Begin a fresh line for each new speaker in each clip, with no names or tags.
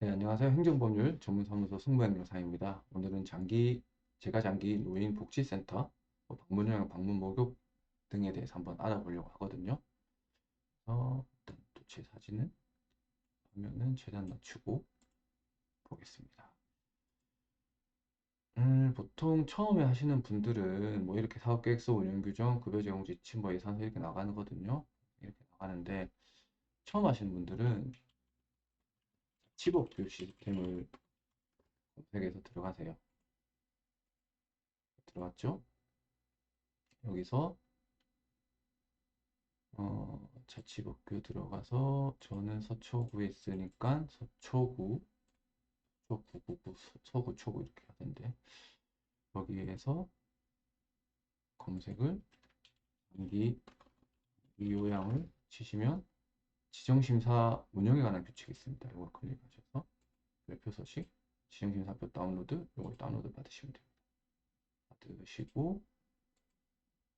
네, 안녕하세요. 행정법률 전문사무소 승무원 영상입니다. 오늘은 장기, 제가 장기 노인 복지센터, 뭐 방문형 방문 목욕 등에 대해서 한번 알아보려고 하거든요. 어, 일단 또 제 사진은 화면은 최대한 낮추고 보겠습니다. 음, 보통 처음에 하시는 분들은 뭐 이렇게 사업계획서, 운영 규정, 급여 제공 지침, 뭐 예산서 이렇게 나가거든요. 이렇게 나가는데 처음 하시는 분들은 치복뷰 시스템을 검색해서 들어가세요. 들어갔죠? 여기서 어, 자치복규 들어가서 저는 서초구에 있으니까 서초구 서구구구 서구 초구 이렇게 되는데 여기에서 검색을 단기 이 요양을 치시면 지정심사 운영에 관한 규칙이 있습니다. 이걸 클릭하셔서 별표 서식 지정심사표 다운로드 이걸 다운로드 받으시면 됩니다. 받으시고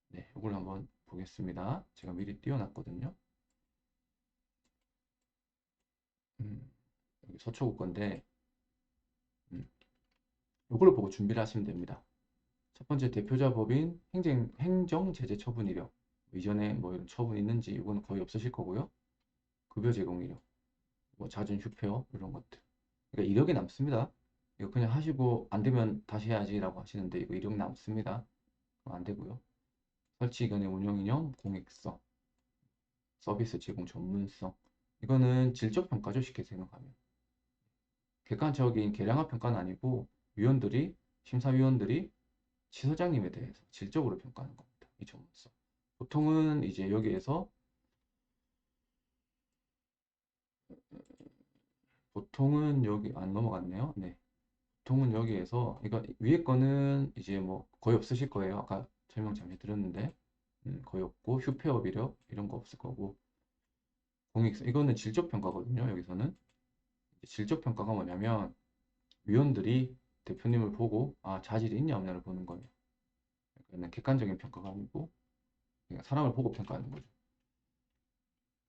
네, 이걸 한번 보겠습니다. 제가 미리 띄워놨거든요. 음, 여기 서초구 건데 음, 이걸 보고 준비를 하시면 됩니다. 첫 번째 대표자 법인 행정, 행정제재 처분 이력 이전에 뭐 이런 처분 있는지 이건 거의 없으실 거고요. 급여 제공 이력, 뭐 잦은 휴표 이런 것들. 그러니까 이력이 남습니다. 이거 그냥 하시고 안 되면 다시 해야지라고 하시는데 이거 이력 남습니다. 안 되고요. 설치 기간의 운영 이념, 공익성, 서비스 제공 전문성. 이거는 질적 평가죠, 쉽게 생각하면. 객관적인 계량화 평가는 아니고 위원들이 심사위원들이 지서장님에 대해서 질적으로 평가하는 겁니다. 이 전문성. 보통은 이제 여기에서 보통은 여기 안 넘어갔네요. 네. 보통은 여기에서 이거 위에 거는 이제 뭐 거의 없으실 거예요. 아까 설명 잠시 드렸는데 음, 거의 없고 휴폐업 이력 이런 거 없을 거고 공익성 이거는 질적 평가거든요. 여기서는 질적 평가가 뭐냐면 위원들이 대표님을 보고 아 자질이 있냐 없냐를 보는 거예요. 그러니까 객관적인 평가가 아니고 그러니까 사람을 보고 평가하는 거죠.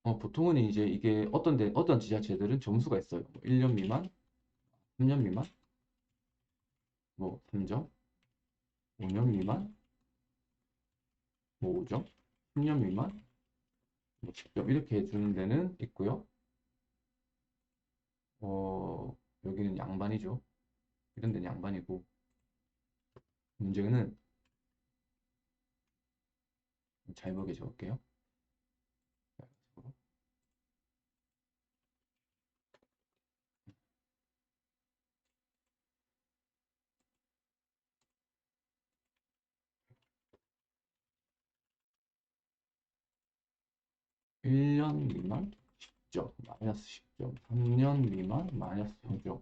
어, 보통은 이제 이게 어떤 데, 어떤 지자체들은 점수가 있어요. 1년 뭐 미만, 3년 미만, 뭐 3점, 5년 미만, 뭐 5점, 10년 미만, 뭐 10점? 이렇게 해주는 데는 있고요. 어, 여기는 양반이죠. 이런 데는 양반이고. 문제는 잘 보게 적을게요. 1년 미만 10점, 마이너스 10점, 3년 미만 마이너스 0점,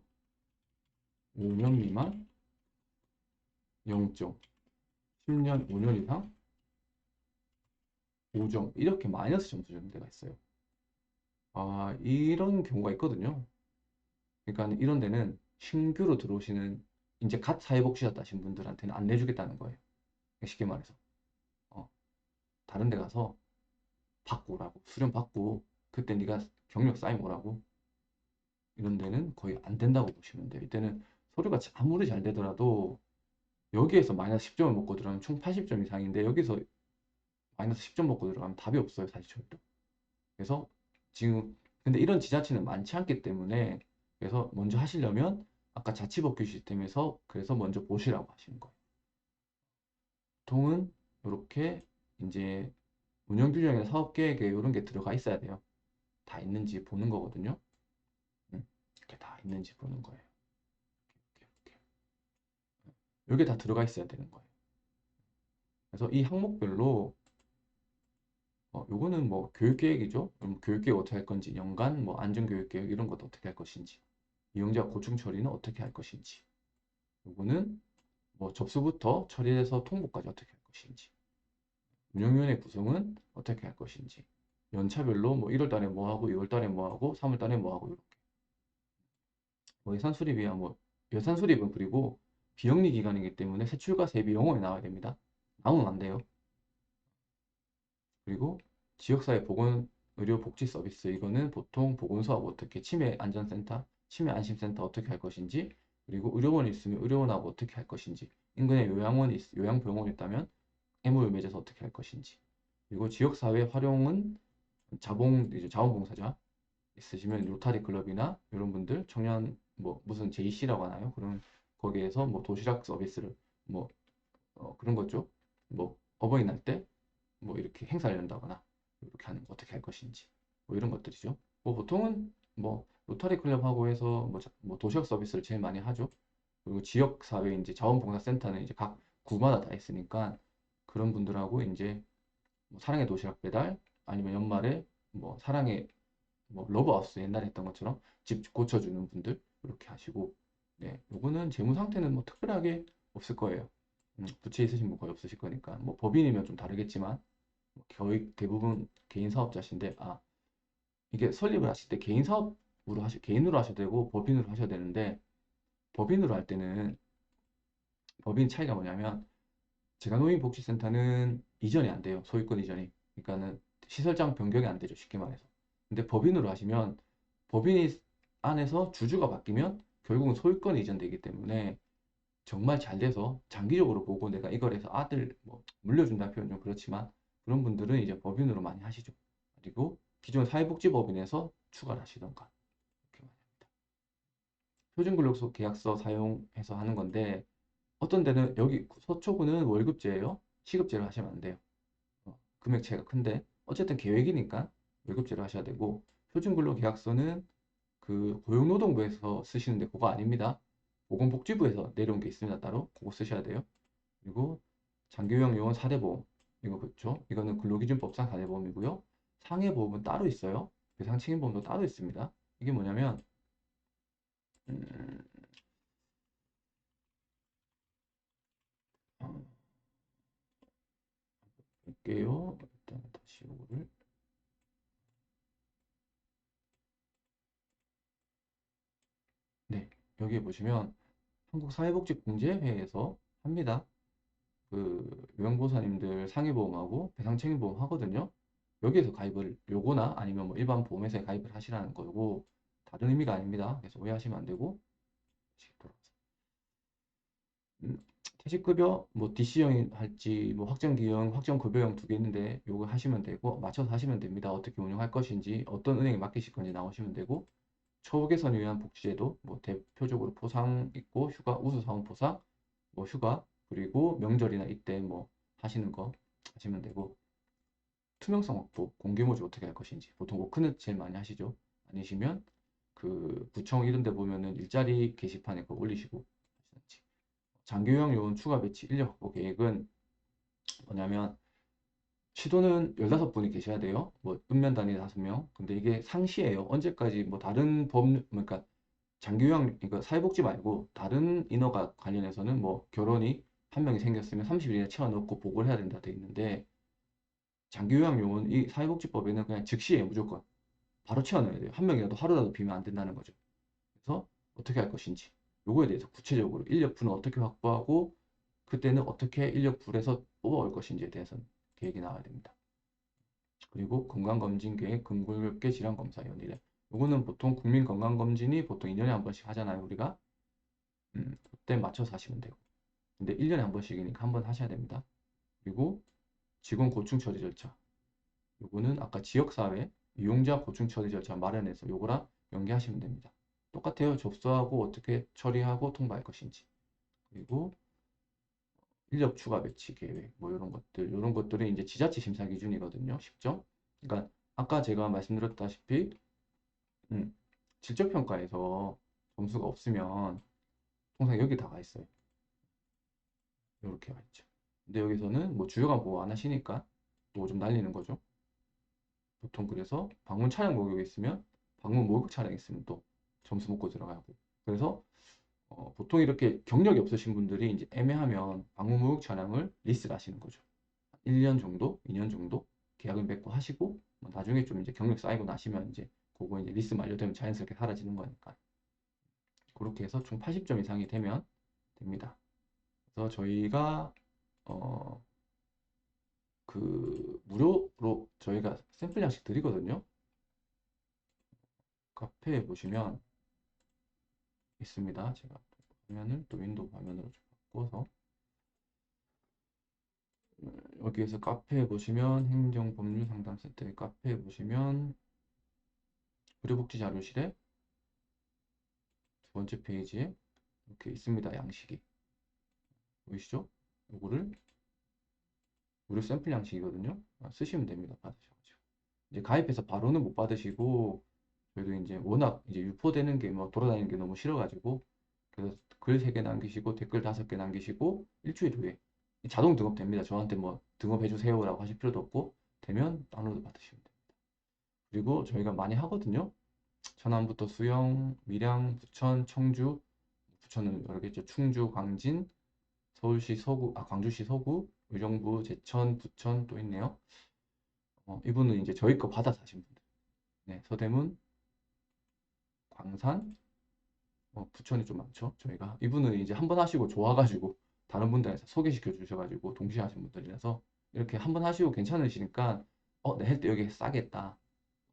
5년 미만 0점, 10년, 5년 이상 5점, 이렇게 마이너스 점수 주는 데가 있어요. 아, 이런 경우가 있거든요. 그러니까 이런 데는 신규로 들어오시는 이제 갓 사회복지사 따신 분들한테는 안 내주겠다는 거예요. 쉽게 말해서. 어, 다른 데 가서 받고 오라고. 수련 받고 그때 네가 경력 쌓이면 오라고. 이런 데는 거의 안 된다고 보시면 돼요. 이때는 서류가 아무리 잘 되더라도 여기에서 마이너스 10점을 먹고 들어가면 총 80점 이상인데 여기서 마이너스 10점 먹고 들어가면 답이 없어요 사실 저희도 그래서 지금 근데 이런 지자체는 많지 않기 때문에 그래서 먼저 하시려면 아까 자치법규 시스템에서 그래서 먼저 보시라고 하시는 거예요. 보통은 이렇게 이제 운영 규정이나 사업 계획에 이런 게 들어가 있어야 돼요. 다 있는지 보는 거거든요. 음, 이렇게 다 있는지 보는 거예요. 여기 다 들어가 있어야 되는 거예요. 그래서 이 항목별로 어, 요거는 뭐 교육계획이죠. 그럼 교육계획 어떻게 할 건지, 연간 뭐 안전교육계획 이런 것도 어떻게 할 것인지, 이용자 고충 처리는 어떻게 할 것인지, 요거는 뭐 접수부터 처리해서 통보까지 어떻게 할 것인지, 운영위원회 구성은 어떻게 할 것인지. 연차별로 뭐 1월 달에 뭐 하고 2월 달에 뭐 하고 3월 달에 뭐 하고 이렇게. 뭐 예산 수립이야. 뭐 예산 수립은 그리고 비영리 기간이기 때문에 세출과 세비 영원히 나와야 됩니다. 나오면 안 돼요. 그리고 지역사회 보건 의료 복지 서비스. 이거는 보통 보건소하고 어떻게 치매 안전센터 치매 안심센터 어떻게 할 것인지 그리고 의료원이 있으면 의료원하고 어떻게 할 것인지. 인근에 요양원이 있, 요양병원이 있다면 MOU 맺어서 어떻게 할 것인지 그리고 지역사회 활용은 자봉 이제 자원봉사자 있으시면 로타리 클럽이나 이런 분들 청년 뭐 무슨 JC라고 하나요? 그런 거기에서 뭐 도시락 서비스를 뭐 어, 그런 거죠. 뭐 어버이날 때 뭐 이렇게 행사를 연다거나 이렇게 하는 거 어떻게 할 것인지 뭐 이런 것들이죠. 뭐 보통은 뭐 로타리 클럽하고 해서 뭐, 자- 뭐 도시락 서비스를 제일 많이 하죠. 그리고 지역 사회 이제 자원봉사센터는 이제 각 구마다 다 있으니까 그런 분들하고 이제 뭐 사랑의 도시락 배달 아니면 연말에 뭐 사랑의 뭐 러브하우스 옛날에 했던 것처럼 집 고쳐주는 분들 이렇게 하시고 네 요거는 재무 상태는 뭐 특별하게 없을 거예요. 음, 부채 있으신 분 거의 없으실 거니까 뭐 법인이면 좀 다르겠지만 뭐 거의 대부분 개인 사업자신데 아 이게 설립을 하실 때 개인 사업으로 하시 개인으로 하셔도 되고 법인으로 하셔야 되는데 법인으로 할 때는 법인 차이가 뭐냐면 제가 노인복지센터는 이전이 안 돼요. 소유권 이전이. 그러니까는 시설장 변경이 안 되죠. 쉽게 말해서. 근데 법인으로 하시면 법인이 안에서 주주가 바뀌면 결국은 소유권이 이전되기 때문에 정말 잘 돼서 장기적으로 보고 내가 이걸 해서 아들 뭐 물려준다는 표현 좀 그렇지만 그런 분들은 이제 법인으로 많이 하시죠. 그리고 기존 사회복지법인에서 추가를 하시던가 이렇게 많이 합니다. 표준근로소 계약서 사용해서 하는 건데 어떤 데는 여기 서초구는 월급제예요. 시급제로 하시면 안 돼요. 어, 금액 차이가 큰데 어쨌든 계획이니까 월급제로 하셔야 되고 표준근로계약서는 그 고용노동부에서 쓰시는데 그거 아닙니다. 보건복지부에서 내려온 게 있습니다. 따로 그거 쓰셔야 돼요. 그리고 장기요양 요원 4대 보험 이거 그렇죠. 이거는 근로기준법상 4대 보험이고요. 상해 보험은 따로 있어요. 배상 책임 보험도 따로 있습니다. 이게 뭐냐면 음, 볼게요. 일단 다시 이거를 네, 여기에 보시면 한국사회복지공제회에서 합니다. 그 요양보호사님들 상해보험하고 배상책임보험 하거든요. 여기에서 가입을 요거나 아니면 뭐 일반 보험회사에 가입을 하시라는 거고 다른 의미가 아닙니다. 그래서 오해하시면 안 되고 다시 돌아가서 음, 퇴직급여 뭐 DC형 할지 뭐 확정기형, 확정급여형 두 개 있는데 요거 하시면 되고 맞춰서 하시면 됩니다. 어떻게 운영할 것인지 어떤 은행에 맡기실 건지 나오시면 되고 처우 개선 위한 복지제도 뭐 대표적으로 포상 있고 휴가 우수사원 포상 뭐 휴가 그리고 명절이나 이때 뭐 하시는 거 하시면 되고 투명성 확보 공개모집 어떻게 할 것인지 보통 워크넷 제일 많이 하시죠 아니시면 그 구청 이런 데 보면은 일자리 게시판에 그거 올리시고 하시는지 장교형 요원 추가 배치 인력 확보 계획은 뭐냐면 시도는 15분이 계셔야 돼요. 뭐 읍면 단위 5명. 근데 이게 상시예요. 언제까지 뭐 다른 법 그러니까 장기 요양 그러니까 사회복지 말고 다른 인허가 관련해서는 뭐 결혼이 한 명이 생겼으면 30일 이내 채워 넣고 보고를 해야 된다 돼 있는데 장기 요양 요원 이 사회복지법에는 그냥 즉시에 무조건 바로 채워 넣어야 돼요. 한 명이라도 하루라도 비면 안 된다는 거죠. 그래서 어떻게 할 것인지 요거에 대해서 구체적으로 인력풀은 어떻게 확보하고 그때는 어떻게 인력풀에서 뽑아올 것인지에 대해서는 계획이 나와야 됩니다. 그리고 건강검진 계획, 근골격계 질환검사 연일에 요거는 보통 국민건강검진이 보통 2년에 한 번씩 하잖아요 우리가 음, 그때 맞춰서 하시면 되고 근데 1년에 한 번씩이니까 한 번 하셔야 됩니다. 그리고 직원 고충 처리 절차 요거는 아까 지역사회 이용자 고충 처리 절차 마련해서 요거랑 연계하시면 됩니다. 똑같아요. 접수하고 어떻게 처리하고 통보할 것인지 그리고 인력 추가 배치 계획 뭐 이런 것들 이런 것들은 이제 지자체 심사 기준이거든요. 10점. 그러니까 아까 제가 말씀드렸다시피 음, 질적 평가에서 점수가 없으면 통상 여기 다가 있어요. 이렇게 와 있죠. 근데 여기서는 뭐 주요관 보호 안 하시니까 뭐좀 날리는 거죠. 보통 그래서 방문 차량 목욕 있으면 방문 목욕 차량 있으면 또 점수 먹고 들어가고 그래서 어, 보통 이렇게 경력이 없으신 분들이 이제 애매하면 방문 목욕 차량을 리스를 하시는 거죠. 1년 정도, 2년 정도 계약을 맺고 하시고 뭐 나중에 좀 이제 경력 쌓이고 나시면 이제 그거 이제 리스 만료되면 자연스럽게 사라지는 거니까 그렇게 해서 총 80점 이상이 되면 됩니다. 그래서 저희가 어, 그 무료로 저희가 샘플 양식 드리거든요. 카페에 보시면 있습니다. 제가 화면을 또 윈도우 화면으로 좀 바꿔서 음, 여기에서 카페에 보시면 행정법률 상담 센터의 카페에 보시면 의료복지 자료실에 두 번째 페이지에 이렇게 있습니다. 양식이 보이시죠? 요거를 무료 샘플 양식이거든요. 아, 쓰시면 됩니다. 받으셔가지고 이제 가입해서 바로는 못 받으시고 저희도 이제 워낙 이제 유포되는 게뭐 돌아다니는 게 너무 싫어가지고 그래서 글 3개 남기시고 댓글 5개 남기시고 일주일 후에 자동 등업됩니다. 저한테 뭐 등업해 주세요라고 하실 필요도 없고 되면 다운로드 받으시면 됩니다. 그리고 저희가 많이 하거든요. 천안부터 수영, 밀양, 부천, 청주, 부천은 여러 개 있죠. 충주, 광진, 서울시 서구, 아 광주시 서구, 의정부, 제천, 부천 또 있네요. 어, 이분은 이제 저희 거 받아서 하신 분들. 네, 서대문, 광산, 어, 부천이 좀 많죠. 저희가 이분은 이제 한 번 하시고 좋아가지고 다른 분들한테 소개시켜 주셔가지고 동시에 하신 분들이라서 이렇게 한 번 하시고 괜찮으시니까 어, 내 할 때 여기 싸게 했다.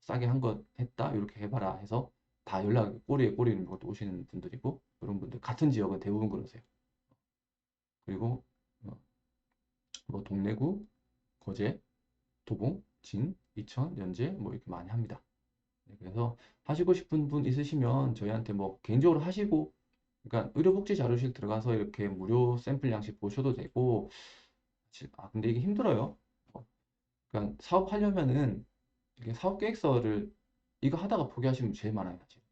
싸게 한거 했다. 이렇게 해봐라 해서 다 연락 꼬리에 꼬리를 물고 또 오시는 분들이고 그런 분들 같은 지역은 대부분 그러세요. 그리고 어, 뭐 동래구, 거제, 도봉, 진, 이천, 연제 뭐 이렇게 많이 합니다. 네, 그래서 하시고 싶은 분 있으시면 저희한테 뭐 개인적으로 하시고 그러니까 의료복지 자료실 들어가서 이렇게 무료 샘플 양식 보셔도 되고 아 근데 이게 힘들어요. 어, 그러니까 사업하려면은 이게 사업 계획서를 이거 하다가 포기하시면 제일 많아요. 사실.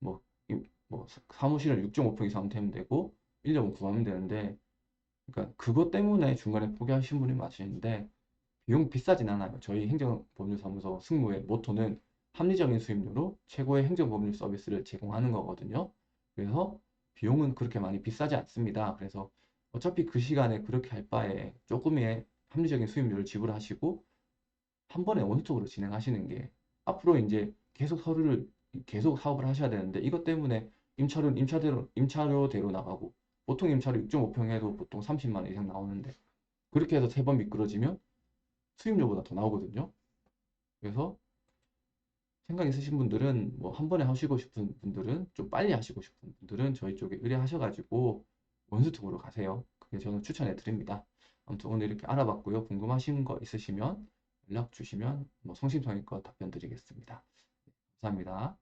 뭐, 이- 뭐 사- 사무실을 6.5평 이상 되면 되고 1년 구하면 되는데 그러니까 그것 때문에 중간에 포기하신 분이 많으시는데 비용 비싸진 않아요. 저희 행정법률사무소 승무의 모토는 합리적인 수임료로 최고의 행정법률 서비스를 제공하는 거거든요. 그래서 비용은 그렇게 많이 비싸지 않습니다. 그래서 어차피 그 시간에 그렇게 할 바에 조금의 합리적인 수임료를 지불하시고 한 번에 원스톱으로 진행하시는 게 앞으로 이제 계속 서류를 계속 사업을 하셔야 되는데 이것 때문에 임차료 임차대로 임차료대로 나가고 보통 임차료 6.5평 해도 보통 30만 원 이상 나오는데 그렇게 해서 세 번 미끄러지면 수임료보다 더 나오거든요. 그래서 생각 있으신 분들은 뭐 한 번에 하시고 싶은 분들은 좀 빨리 하시고 싶은 분들은 저희 쪽에 의뢰하셔가지고 원스톱으로 가세요. 그게 저는 추천해 드립니다. 아무튼 오늘 이렇게 알아봤고요. 궁금하신 거 있으시면 연락 주시면 뭐 성심성의껏 답변 드리겠습니다. 감사합니다.